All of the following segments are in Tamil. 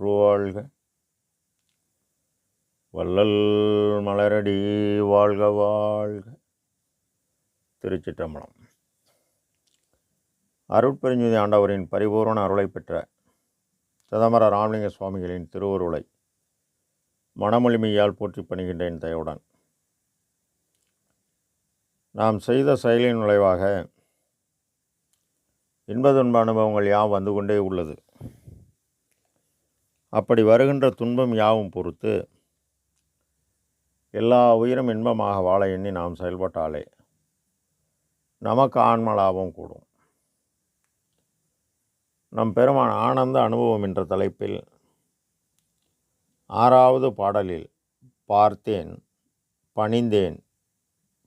வாழ்க. வள்ளல் மலரடி வாழ்க வாழ்க. திருச்சிற்றம்பலம். அருட்பெருஞ்சுதி ஆண்டவரின் பரிபூரண அருளை பெற்ற சிதம்பர ராமலிங்க சுவாமிகளின் திருவருளை மனமொழிமையால் போற்றி பணிகின்றேன் தயவுடன். நாம் செய்த செயலின் விளைவாக இன்பதுன்ப அனுபவங்கள் யாம் வந்து கொண்டே உள்ளது. அப்படி வருகின்ற துன்பம் யாவும் பொறுத்து எல்லா உயிரும் இன்பமாக வாழ எண்ணி நாம் செயல்பட்டாலே நமக்கு ஆன்ம லாபம் கூடும். நம் பெருமான் ஆனந்த அனுபவம் என்ற தலைப்பில் ஆறாவது பாடலில் பார்த்தேன் பணிந்தேன்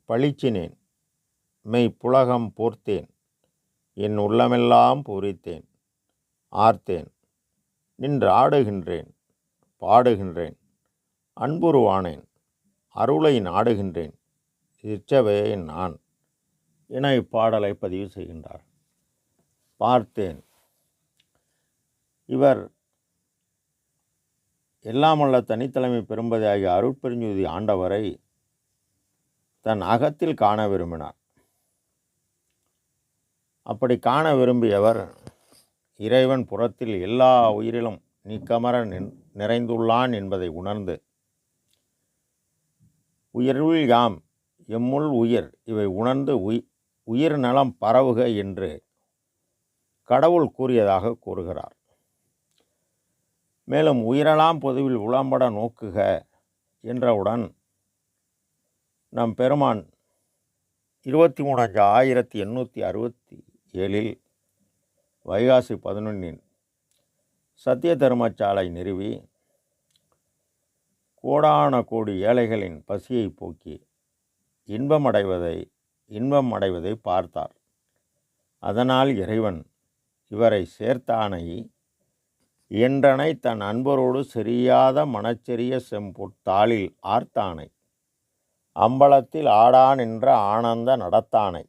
பளிச்சினேன் மெய் புலகம் போர்த்தேன் என் உள்ளமெல்லாம் பூரித்தேன் ஆர்த்தேன். நின்று ஆடுகின்றேன் பாடுகின்றேன் அன்புருவானேன் அருளை நாடுகின்றேன் இச்சவே நான். என இப்பாடலை பதிவு செய்கின்றார். பார்த்தேன். இவர் எல்லாமல்ல தனித்தலைமை பெரும்பதியாகிய அருட்பெருஞ்சுதி ஆண்டவரை தன் அகத்தில் காண விரும்பினார். அப்படி காண விரும்பியவர் இறைவன் புறத்தில் எல்லா உயிரிலும் நீக்கமர நிறைந்துள்ளான் என்பதை உணர்ந்து உயிருள் யாம் எம்முள் உயிர் இவை உணர்ந்து உய் உயிர் நலம் பரவுக என்று கடவுள் கூறியதாக கூறுகிறார். மேலும் உயிரெல்லாம் பொதுவில் உளம்பட நோக்குக என்றவுடன் நம் பெருமான் இருபத்தி மூணஞ்சு ஆயிரத்தி எண்ணூற்றி அறுபத்தி ஏழில் வைகாசி பதினொன்றின் சத்திய தர்மச்சாலை நிறுவி கோடான கோடி ஏழைகளின் பசியை போக்கி இன்பம் அடைவதை இன்பம் அடைவதை பார்த்தார். அதனால் இறைவன் இவரை சேர்த்தானை என்றனை தன் அன்பரோடு செரியாத மனச்செரிய செம்பொத்தாளில் ஆர்த்தானை. அம்பலத்தில் ஆடான் என்ற ஆனந்த நடத்தானை.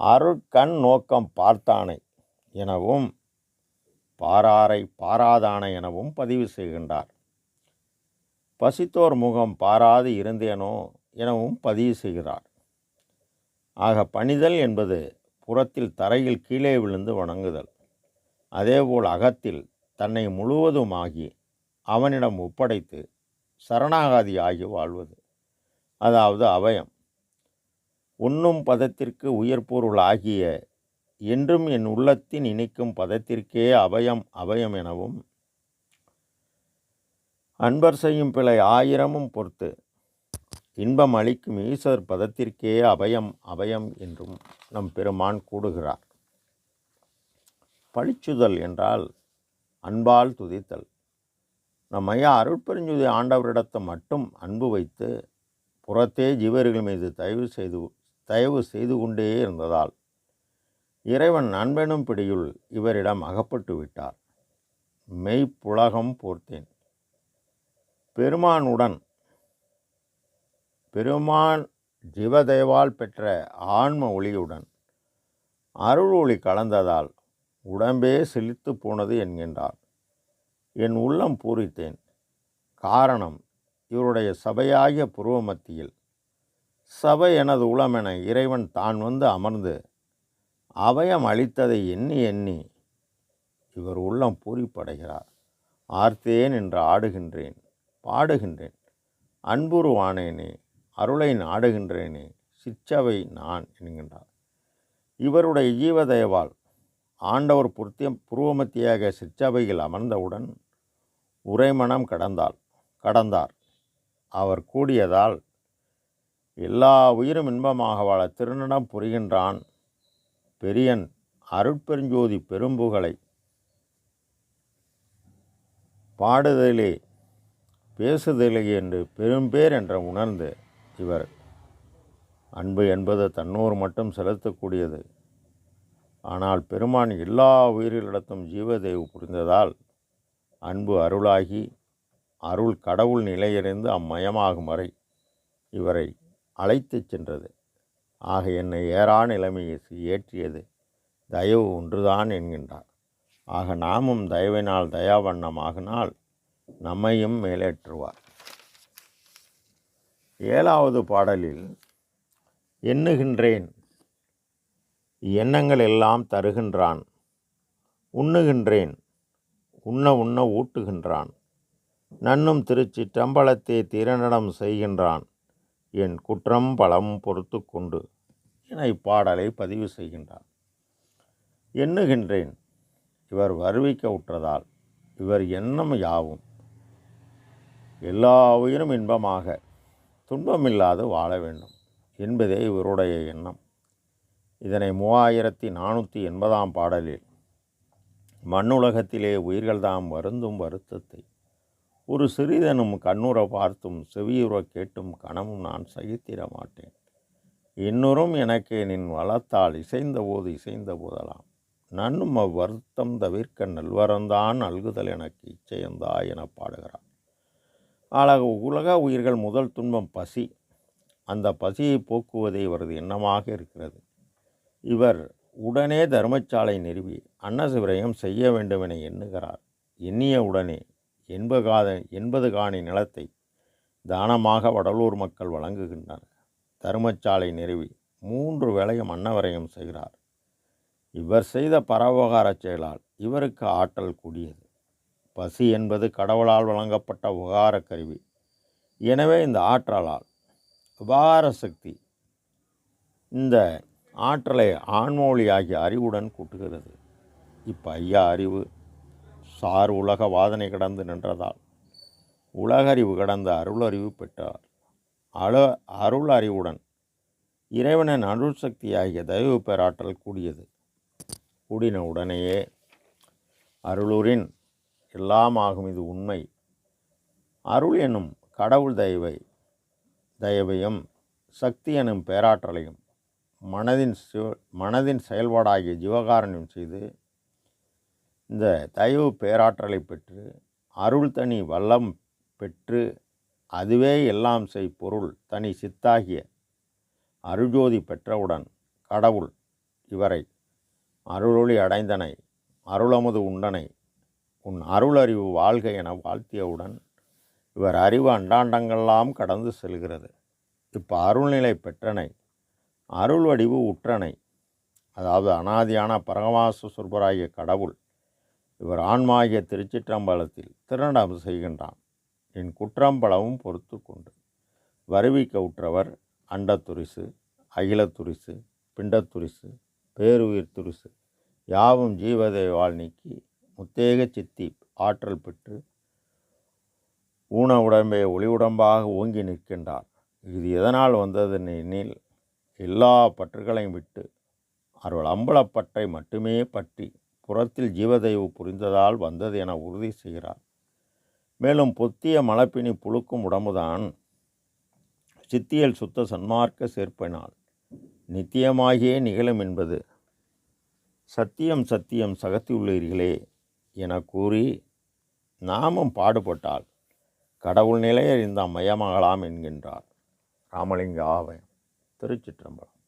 அருட்கண் நோக்கம் பார்த்தானை. எனவும் பாராரை பாராதானை எனவும் பதிவு செய்கின்றார். பசித்தோர் முகம் பாராது இருந்தேனோ எனவும் பதிவு செய்கிறார். ஆக பணிதல் என்பது புறத்தில் தரையில் கீழே விழுந்து வணங்குதல். அதேபோல் அகத்தில் தன்னை முழுவதுமாகி அவனிடம் ஒப்படைத்து சரணாகாதி ஆகி வாழ்வது. அதாவது அவயம். உண்ணும் பதத்திற்கு உயர்பொருள் ஆகிய என்றும் என் உள்ளத்தின் இணைக்கும் பதத்திற்கே அபயம் அபயம் எனவும் அன்பர் செய்யும் பிழை ஆயிரமும் பொறுத்து இன்பம் அளிக்கும் ஈஸ்வர் பதத்திற்கே அபயம் அபயம் என்றும் நம் பெருமான் கூடுகிறார் பழிச்சுதல் என்றால் அன்பால் துதித்தல். நம் ஐயா அருட்பெருஞ்சுதி ஆண்டவரிடத்தை மட்டும் அன்பு வைத்து புறத்தே ஜீவர்கள் மீது தயவு செய்து தயவு செய்து கொண்டே இருந்ததால் இறைவன் அன்பெனும் பிடியுள் இவரிடம் அகப்பட்டு விட்டார். மெய்ப்புலகம் போர்த்தேன். பெருமானுடன் பெருமான் ஜீவதேவால் பெற்ற ஆன்ம ஒளியுடன் அருள் ஒளி கலந்ததால் உடம்பே செழித்து போனது என்கின்றார். என் உள்ளம் பூரித்தேன். காரணம் இவருடைய சபையாகிய புருவ மத்தியில் சபை எனது உளமென இறைவன் தான் வந்து அமர்ந்து அபயம் அளித்ததை எண்ணி எண்ணி இவர் உள்ளம் பூரிப்படைகிறார். ஆர்த்தேன் என்று ஆடுகின்றேன் பாடுகின்றேன். அன்புருவானேனே அருளை நாடுகின்றேனே சிற்றவை நான் என்கின்றார். இவருடைய ஜீவதயவால் ஆண்டவர் புருத்தியம் புருவமத்தியாக சிற்றவையில் அமர்ந்தவுடன் உரைமணம் கடந்தாள் கடந்தார். அவர் கூடியதால் எல்லா உயிரும் இன்பமாக வாழ திருநடம் புரிகின்றான். பெரியன் அருட்பெருஞ்சோதி பெரும்புகளை பாடுதலே பேசுதலே என்று பெரும்பேர் என்ற உணர்ந்து இவர் அன்பு என்பது தன்னோர் மட்டும் செலுத்தக்கூடியது. ஆனால் பெருமான் எல்லா உயிர்களிடத்தும் ஜீவதேவு புரிந்ததால் அன்பு அருளாகி அருள் கடவுள் நிலையிலிருந்து அம்மயமாகும் வரை இவரை அழைத்துச் சென்றது. ஆக என்னை ஏறா நிலைமையை ஏற்றியது. தயவு ஒன்றுதான் என்கின்றார். ஆக நாமும் தயவினால் தயாவண்ணமாகினால் நம்மையும் மேலேற்றுவார். ஏழாவது பாடலில் எண்ணுகின்றேன். எண்ணங்கள் எல்லாம் தருகின்றான். உண்ணுகின்றேன். உண்ண உண்ண ஊட்டுகின்றான். நன்னும் திருச்சி திருச்சிற்றம்பலத்தை திறனிடம் செய்கின்றான். என் குற்றம் பலம் பொறுத்து கொண்டு என இப்பாடலை பதிவு செய்கின்றார் எண்ணுகின்றேன். இவர் வருவிக்க உற்றதால் இவர் எண்ணம் யாவும்? எல்லா உயிரும் இன்பமாக துன்பமில்லாது வாழ வேண்டும். என்பதே இவருடைய எண்ணம். இதனை மூவாயிரத்தி நானூற்றி எண்பதாம் பாடலில் மண்ணுலகத்திலே உயிர்கள்தாம் வருந்தும் வருத்தத்தை ஒரு சிறிதனும் கண்ணுற பார்த்தும் செவியுற கேட்டும் கனமும் நான் சகித்திட மாட்டேன். இன்னொரும் எனக்கு நின் வளத்தால் இசைந்த போது இசைந்த போதெல்லாம் நன்னும் அவ்வருத்தம் தவிர்க்க நல்வரந்தான் அல்குதல் எனக்கு இச்சையந்தா என பாடுகிறார் அழக உலக உயிர்கள் முதல் துன்பம் பசி. அந்த பசியை போக்குவதே இவரது எண்ணமாக இருக்கிறது. இவர் உடனே தர்மசாலை நிறுவி அன்னசிவரையும் செய்ய வேண்டும் என எண்ணுகிறார். எண்ணிய உடனே எண்பகாத எண்பது காணி நிலத்தை தானமாக வடலூர் மக்கள் வழங்குகின்றனர். தருமச்சாலை நிறுவி மூன்று வேளையும் அன்னவரையும் செய்கிறார். இவர் செய்த பரவுகாரச் செயலால் இவருக்கு ஆற்றல் கூடியது. பசி என்பது கடவுளால் வழங்கப்பட்ட உகார கருவி. எனவே இந்த ஆற்றலால் உபகார சக்தி இந்த ஆற்றலை ஆண்மொழியாகிய அறிவுடன் கூட்டுகிறது. இப்போ ஐயா அறிவு சார் உலக வாதனை கடந்து நின்றதால். உலகறிவு கடந்த அருளறிவு பெற்றார். அழ அருள் அறிவுடன் இறைவனின் அருள் சக்தியாகிய தயவு பெறாற்றல் கூடியது. கூடின உடனேயே அருளூரின் எல்லாம் ஆகும் இது உண்மை. அருள் என்னும் கடவுள் தயவை தயவையும் சக்தி எனும் பேராற்றலையும் மனதின் மனதின் செயல்பாடாகிய ஜீவகாரணியம் செய்து இந்த தயவு பேராற்றலை பெற்று அருள் தனி வல்லம் பெற்று அதுவே எல்லாம் செய் பொருள் தனி சித்தாகிய அருஜோதி பெற்றவுடன் கடவுள் இவரை அருளொளி அடைந்தனை அருளமது உண்டனை உன் அருளறிவு வாழ்க என வாழ்த்தியவுடன் இவர் அறிவு அண்டாண்டங்கள்லாம் கடந்து செல்கிறது. இப்போ அருள்நிலை பெற்றனை அருள் வடிவு உற்றனை அதாவது அனாதியான பரமவாச சுர்பராகிய கடவுள் இவர் ஆன்மாகிய திருச்சிற்றம்பலத்தில் திருநடம் செய்கின்றான். என் குற்றம்பலமும் பொறுத்து கொண்டு. வருவிக்க உற்றவர் அண்டத்துரிசு அகிலத்துரிசு பிண்டத்துரிசு பேருயிர் துரிசு. யாவும் ஜீவதேவால் நீக்கி முத்தேக சித்தி ஆற்றல் பெற்று ஊன உடம்பை ஒளி உடம்பாக ஓங்கி நிற்கின்றார். இது எதனால் வந்தது எனில் எல்லா பற்றுகளையும் விட்டு அவர்கள் அம்பலப்பற்றை மட்டுமே பற்றி புறத்தில் ஜீவதெய்வு புரிந்ததால் வந்தது என உறுதி செய்கிறார். மேலும் பொத்திய மலப்பினி புழுக்கும் உடம்புதான் சித்தியல் சுத்த சன்மார்க்க சேர்ப்பினால் நித்தியமாகியே நிகழும் என்பது. சத்தியம் சத்தியம் சகத்தியுள்ளீர்களே என கூறி நாமும் பாடுபட்டால் கடவுள் நிலையை மயமாகலாம் என்கின்றார். ராமலிங்க ஆவயம் திருச்சிற்றம்பலம்.